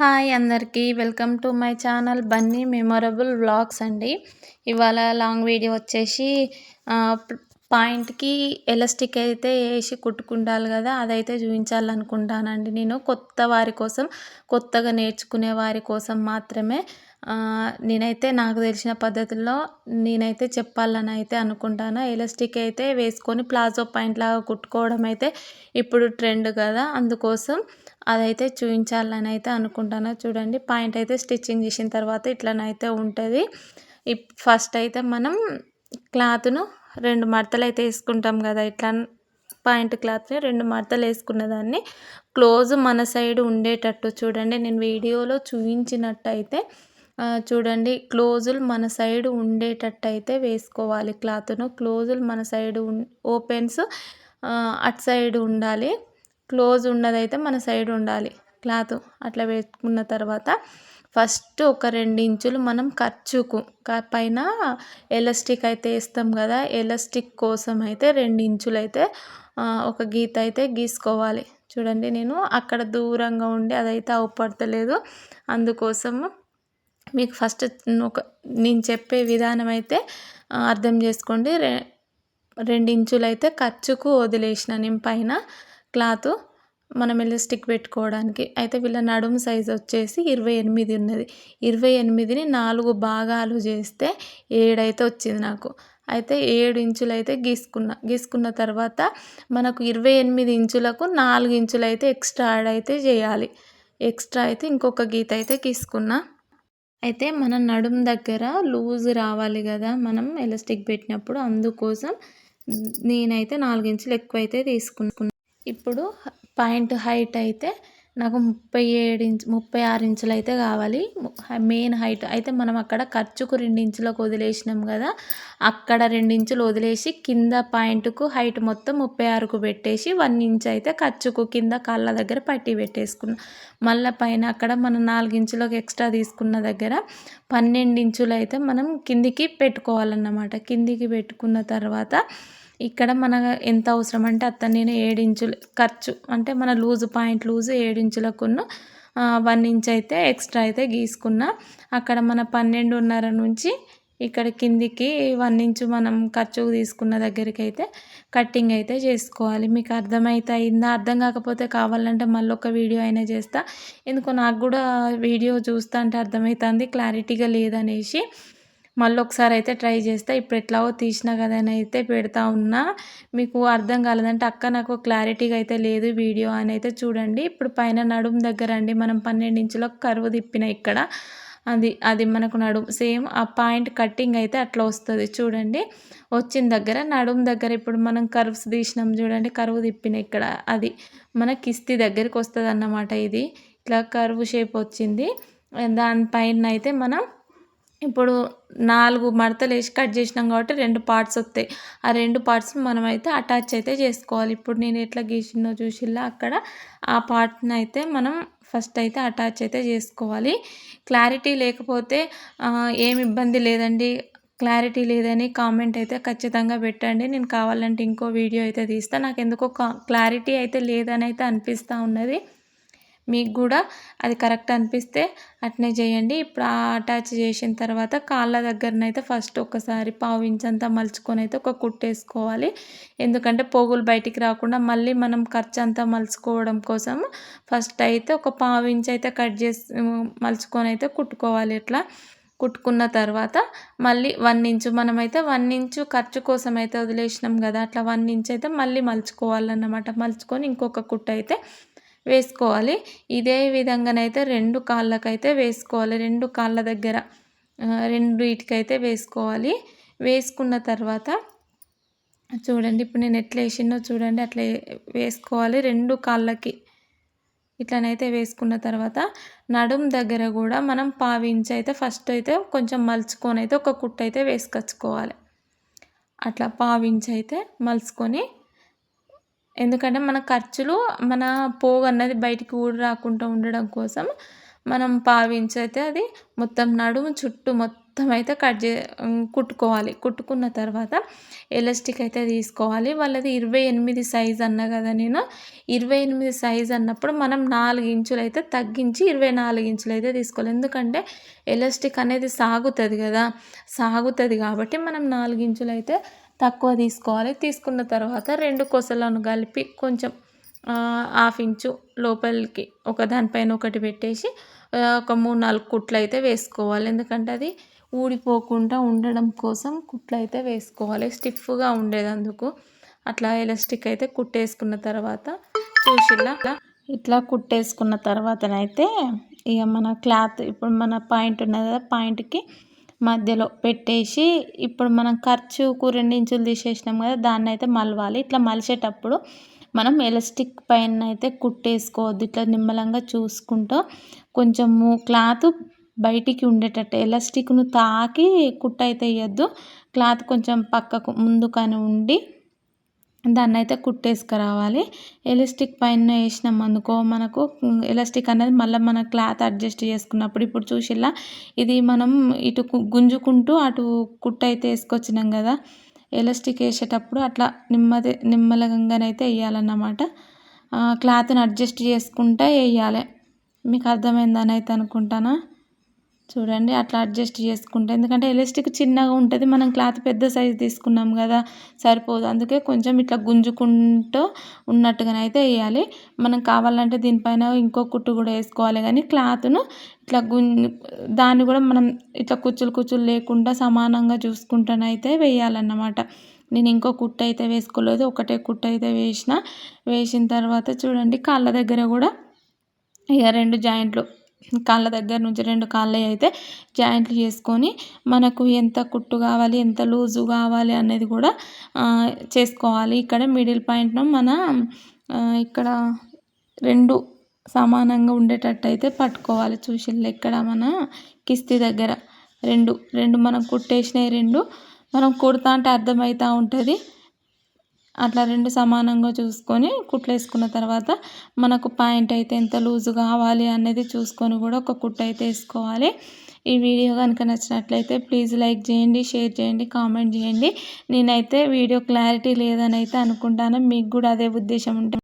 Hi అందరికీ welcome to my channel Bunny memorable vlogs అండి. ఇవాళ లాంగ్ వీడియో వచ్చేసి పాయింట్కి ఎలాస్టిక్ అయితే వేసి కుట్టుకుంటాలి కదా అదైతే చూపించాలనుకుంటానండి నేను. కొత్త వారి కోసం కొత్తగా నేర్చుకునే వారి కోసం మాత్రమే నేనైతే నాకు తెలిసిన పద్ధతుల్లో నేనైతే చెప్పాలని అయితే అనుకుంటాను. ఎలాస్టిక్ అయితే వేసుకొని ప్లాజో పాయింట్ లాగా కుట్టుకోవడం అయితే ఇప్పుడు ట్రెండ్ కదా. అందుకోసం అదైతే చూపించాలని అయితే అనుకుంటాను. చూడండి పాయింట్ అయితే స్టిచ్చింగ్ చేసిన తర్వాత ఇట్లనైతే ఉంటుంది. ఫస్ట్ అయితే మనం క్లాత్ను రెండు మడతలు అయితే వేసుకుంటాం కదా. ఇట్లా పాయింట్ క్లాత్ని రెండు మడతలు వేసుకున్న దాన్ని క్లోజ్ మన సైడ్ ఉండేటట్టు చూడండి. నేను వీడియోలో చూపించినట్టయితే చూడండి క్లోజులు మన సైడ్ ఉండేటట్టయితే వేసుకోవాలి క్లాత్ను. క్లోజులు మన సైడ్ ఓపెన్స్ అటు సైడ్ ఉండాలి. క్లోజ్ ఉన్నదైతే మన సైడ్ ఉండాలి క్లాత్ అట్లా వేసుకున్న తర్వాత ఫస్ట్ ఒక రెండు ఇంచులు మనం ఖర్చుకు పైన ఎలాస్టిక్ అయితే వేస్తాం కదా ఎలాస్టిక్ కోసం అయితే రెండు ఇంచులు అయితే ఒక గీత అయితే గీసుకోవాలి. చూడండి నేను అక్కడ దూరంగా ఉండి అదైతే అవపడతలేదు. అందుకోసము మీకు ఫస్ట్ ఒక నేను చెప్పే విధానం అయితే అర్థం చేసుకోండి. రె రెండించులు అయితే ఖర్చుకు వదిలేసిన నేను పైన క్లాత్ మనం వెళ్ళి స్టిక్ పెట్టుకోవడానికి. అయితే వీళ్ళ నడుము సైజు వచ్చేసి ఇరవై ఎనిమిది ఉన్నది. ఇరవై ఎనిమిదిని నాలుగు భాగాలు చేస్తే ఏడైతే వచ్చింది నాకు. అయితే ఏడు ఇంచులు అయితే గీసుకున్న. గీసుకున్న తర్వాత మనకు ఇరవై ఎనిమిది ఇంచులకు నాలుగు ఇంచులు అయితే ఎక్స్ట్రా యాడ్ అయితే చేయాలి. ఎక్స్ట్రా అయితే ఇంకొక గీత అయితే గీసుకున్నా. అయితే మన నడుం దగ్గర లూజ్ రావాలి కదా మనం ఎలాస్టిక్ పెట్టినప్పుడు అందుకోసం నేనైతే నాలుగు ఇంచులు ఎక్కువ అయితే తీసుకున్నాను ఇప్పుడు పాయింట్ హైట్ అయితే నాకు ముప్పై ఏడు ఇంచు ముప్పై ఆరు ఇంచులు అయితే కావాలి మెయిన్ హైట్. అయితే మనం అక్కడ ఖర్చుకు రెండు ఇంచులకు వదిలేసినాం కదా అక్కడ రెండు ఇంచులు వదిలేసి కింద పాయింట్కు హైట్ మొత్తం ముప్పై ఆరుకు పెట్టేసి వన్ ఇంచ్ అయితే ఖర్చుకు కింద కాళ్ళ దగ్గర పట్టి పెట్టేసుకున్నాం. మళ్ళీ పైన అక్కడ మనం నాలుగు ఇంచులకు ఎక్స్ట్రా తీసుకున్న దగ్గర పన్నెండు ఇంచులు అయితే మనం కిందికి పెట్టుకోవాలన్నమాట. కిందికి పెట్టుకున్న తర్వాత ఇక్కడ మన ఎంత అవసరం అంటే అత్త నేను ఏడించులు ఖర్చు అంటే మన లూజ్ పాయింట్ లూజ్ ఏడించులకున్న వన్ ఇంచ్ అయితే ఎక్స్ట్రా అయితే గీసుకున్న. అక్కడ మన పన్నెండున్నర నుంచి ఇక్కడ కిందికి వన్ ఇంచు మనం ఖర్చు తీసుకున్న దగ్గరికి అయితే కట్టింగ్ అయితే చేసుకోవాలి. మీకు అర్థమైతే అయిందా? అర్థం కాకపోతే కావాలంటే మళ్ళీ ఒక వీడియో అయినా చేస్తా. ఎందుకో నాకు కూడా వీడియో చూస్తా అంటే అర్థమవుతుంది క్లారిటీగా లేదనేసి. మళ్ళీ ఒకసారి అయితే ట్రై చేస్తే. ఇప్పుడు ఎట్లాగో తీసినా కదా అని అయితే పెడతా ఉన్నా. మీకు అర్థం కాలేదంటే అక్క నాకు క్లారిటీగా అయితే లేదు వీడియో అని అయితే చూడండి. ఇప్పుడు పైన నడుము దగ్గర అండి మనం పన్నెండు ఇంచులకు కరువు తిప్పిన ఇక్కడ. అది అది మనకు నడుము సేమ్ ఆ పాయింట్ కట్టింగ్ అయితే అట్లా వస్తుంది చూడండి. వచ్చిన దగ్గర నడుము దగ్గర ఇప్పుడు మనం కర్వ్స్ తీసినాం చూడండి కరువు తిప్పిన ఇక్కడ. అది మన కిస్తీ దగ్గరికి వస్తుంది అన్నమాట ఇది. ఇట్లా కరువు షేప్ వచ్చింది. దానిపైన అయితే మనం ఇప్పుడు నాలుగు మడతలు వేసి కట్ చేసినాం కాబట్టి రెండు పార్ట్స్ వస్తాయి. ఆ రెండు పార్ట్స్ మనమైతే అటాచ్ అయితే చేసుకోవాలి. ఇప్పుడు నేను ఎట్లా గీసిందో చూసిల్లా? అక్కడ ఆ పార్ట్ని అయితే మనం ఫస్ట్ అయితే అటాచ్ అయితే చేసుకోవాలి. క్లారిటీ లేకపోతే ఏమి ఇబ్బంది లేదండి. క్లారిటీ లేదని కామెంట్ అయితే ఖచ్చితంగా పెట్టండి. నేను కావాలంటే ఇంకో వీడియో అయితే తీస్తాను నాకు ఎందుకో క్లారిటీ అయితే లేదని అయితే అనిపిస్తూ ఉన్నది. మీకు కూడా అది కరెక్ట్ అనిపిస్తే అట్నే చేయండి. ఇప్పుడు అటాచ్ చేసిన తర్వాత కాళ్ళ దగ్గరనైతే ఫస్ట్ ఒకసారి పావు ఇంచంతా మలుచుకొని అయితే ఒక కుట్టేసుకోవాలి ఎందుకంటే పోగులు బయటికి రాకుండా మళ్ళీ మనం ఖర్చు అంతా మలుచుకోవడం కోసం ఫస్ట్ అయితే ఒక పావు ఇంచ్ అయితే కట్ చేసి మలుచుకొని అయితే కుట్టుకోవాలి. ఇట్లా కుట్టుకున్న తర్వాత మళ్ళీ వన్ ఇంచు మనమైతే వన్ ఇంచు ఖర్చు కోసం అయితే వదిలేసినాం కదా అట్లా వన్ ఇంచ్ అయితే మళ్ళీ మలుచుకోవాలన్నమాట. మలుచుకొని ఇంకొక కుట్టు అయితే వేసుకోవాలి. ఇదే విధంగానైతే రెండు కాళ్ళకైతే వేసుకోవాలి. రెండు కాళ్ళ దగ్గర రెండు ఇటుకైతే వేసుకోవాలి. వేసుకున్న తర్వాత చూడండి ఇప్పుడు నేను ఎట్లా వేసినో చూడండి. అట్లా వేసుకోవాలి. రెండు కాళ్ళకి ఇట్లనైతే వేసుకున్న తర్వాత నడుం దగ్గర కూడా మనం పావించి అయితే ఫస్ట్ అయితే కొంచెం మలుచుకొని అయితే ఒక కుట్టు అయితే వేసుకొచ్చుకోవాలి. అట్లా పావించి అయితే మలుచుకొని ఎందుకంటే మన ఖర్చులు మన పోగు అన్నది బయటికి ఊడి రాకుండా ఉండడం కోసం మనం పావించి అయితే అది మొత్తం నడుము చుట్టూ మొత్తం అయితే కట్ చే కుట్టుకోవాలి. కుట్టుకున్న తర్వాత ఎలాస్టిక్ అయితే తీసుకోవాలి. వాళ్ళది ఇరవై ఎనిమిది సైజ్ అన్నా కదా నేను. ఇరవై ఎనిమిది సైజ్ అన్నప్పుడు మనం నాలుగు ఇంచులు అయితే తగ్గించి ఇరవై నాలుగు ఇంచులు అయితే తీసుకోవాలి. ఎందుకంటే ఎలాస్టిక్ అనేది సాగుతుంది కదా. సాగుతుంది కాబట్టి మనం నాలుగు ఇంచులు అయితే తక్కువ తీసుకోవాలి. తీసుకున్న తర్వాత రెండు కొసలను కలిపి కొంచెం హాఫ్ ఇంచు లోపలికి ఒక దానిపైన ఒకటి పెట్టేసి ఒక మూడు నాలుగు కుట్లు అయితే వేసుకోవాలి. ఎందుకంటే అది ఊడిపోకుండా ఉండడం కోసం కుట్లు అయితే వేసుకోవాలి. స్టిఫ్గా ఉండేదందుకు. అట్లా ఎలాస్టిక్ అయితే కుట్టేసుకున్న తర్వాత చూసిలా. ఇట్లా కుట్టేసుకున్న తర్వాతనైతే ఇక మన క్లాత్ ఇప్పుడు మన పాయింట్ ఉన్నది కదా పాయింట్కి మధ్యలో పెట్టేసి ఇప్పుడు మనం ఖర్చుకు రెండు ఇంచులు తీసేసినాం కదా దాన్ని అయితే మలవాలి. ఇట్లా మలిచేటప్పుడు మనం ఎలాస్టిక్ పైన అయితే కుట్టేసుకోవద్దు. ఇట్లా నిమ్మలంగా చూసుకుంటూ కొంచెము క్లాత్ బయటికి ఉండేటట్టు ఎలాస్టిక్ను తాకి కుట్ట అయితే వేయద్దు. క్లాత్ కొంచెం పక్కకు ముందుకని ఉండి దాన్ని అయితే కుట్టేసుకురావాలి. ఎలాస్టిక్ పైన వేసినాం అనుకో మనకు ఎలాస్టిక్ అనేది మళ్ళీ మన క్లాత్ అడ్జస్ట్ చేసుకున్నప్పుడు ఇప్పుడు చూసిలా ఇది మనం ఇటు గుంజుకుంటూ అటు కుట్ట అయితే వేసుకొచ్చినాం కదా. ఎలాస్టిక్ వేసేటప్పుడు అట్లా నెమ్మది నిమ్మలంగానైతే వేయాలన్నమాట. క్లాత్ని అడ్జస్ట్ చేసుకుంటూ వేయాలి. మీకు అర్థమైందని అయితే అనుకుంటానా? చూడండి అట్లా అడ్జస్ట్ చేసుకుంటే. ఎందుకంటే ఎలాస్టిక్ చిన్నగా ఉంటుంది మనం క్లాత్ పెద్ద సైజు తీసుకున్నాం కదా సరిపోదు. అందుకే కొంచెం ఇట్లా గుంజుకుంటూ ఉన్నట్టుగానైతే వేయాలి. మనం కావాలంటే దీనిపైన ఇంకో కుట్టు కూడా వేసుకోవాలి. కానీ క్లాత్ను ఇట్లా గుంజు దాన్ని కూడా మనం ఇట్లా కుచ్చులు కుచ్చులు లేకుండా సమానంగా చూసుకుంటానైతే వేయాలన్నమాట. నేను ఇంకో కుట్టు అయితే వేసుకోలేదు ఒకటే కుట్టు అయితే వేసిన. వేసిన తర్వాత చూడండి కాళ్ళ దగ్గర కూడా ఇక రెండు జాయింట్లు కాళ్ళ దగ్గర నుంచి రెండు కాళ్ళవి అయితే జాయింట్లు చేసుకొని మనకు ఎంత కుట్టు కావాలి ఎంత లూజు కావాలి అనేది కూడా చేసుకోవాలి. ఇక్కడ మిడిల్ పాయింట్ను మన ఇక్కడ రెండు సమానంగా ఉండేటట్టు అయితే పట్టుకోవాలి. చూసిల్లు ఇక్కడ మన కిస్తీ దగ్గర రెండు రెండు మనం కుట్టేసినవి రెండు మనం కుడతా అంటే అర్థమవుతూ ఉంటుంది. అట్లా రెండు సమానంగా చూసుకొని కుట్లు వేసుకున్న తర్వాత మనకు పాయింట్ అయితే ఎంత లూజు కావాలి అనేది చూసుకొని కూడా ఒక కుట్టు అయితే వేసుకోవాలి. ఈ వీడియో కనుక నచ్చినట్లయితే ప్లీజ్ లైక్ చేయండి షేర్ చేయండి కామెంట్ చేయండి. నేనైతే వీడియో క్లారిటీ లేదని అయితే అనుకుంటాను. మీకు కూడా అదే ఉద్దేశం ఉంటుంది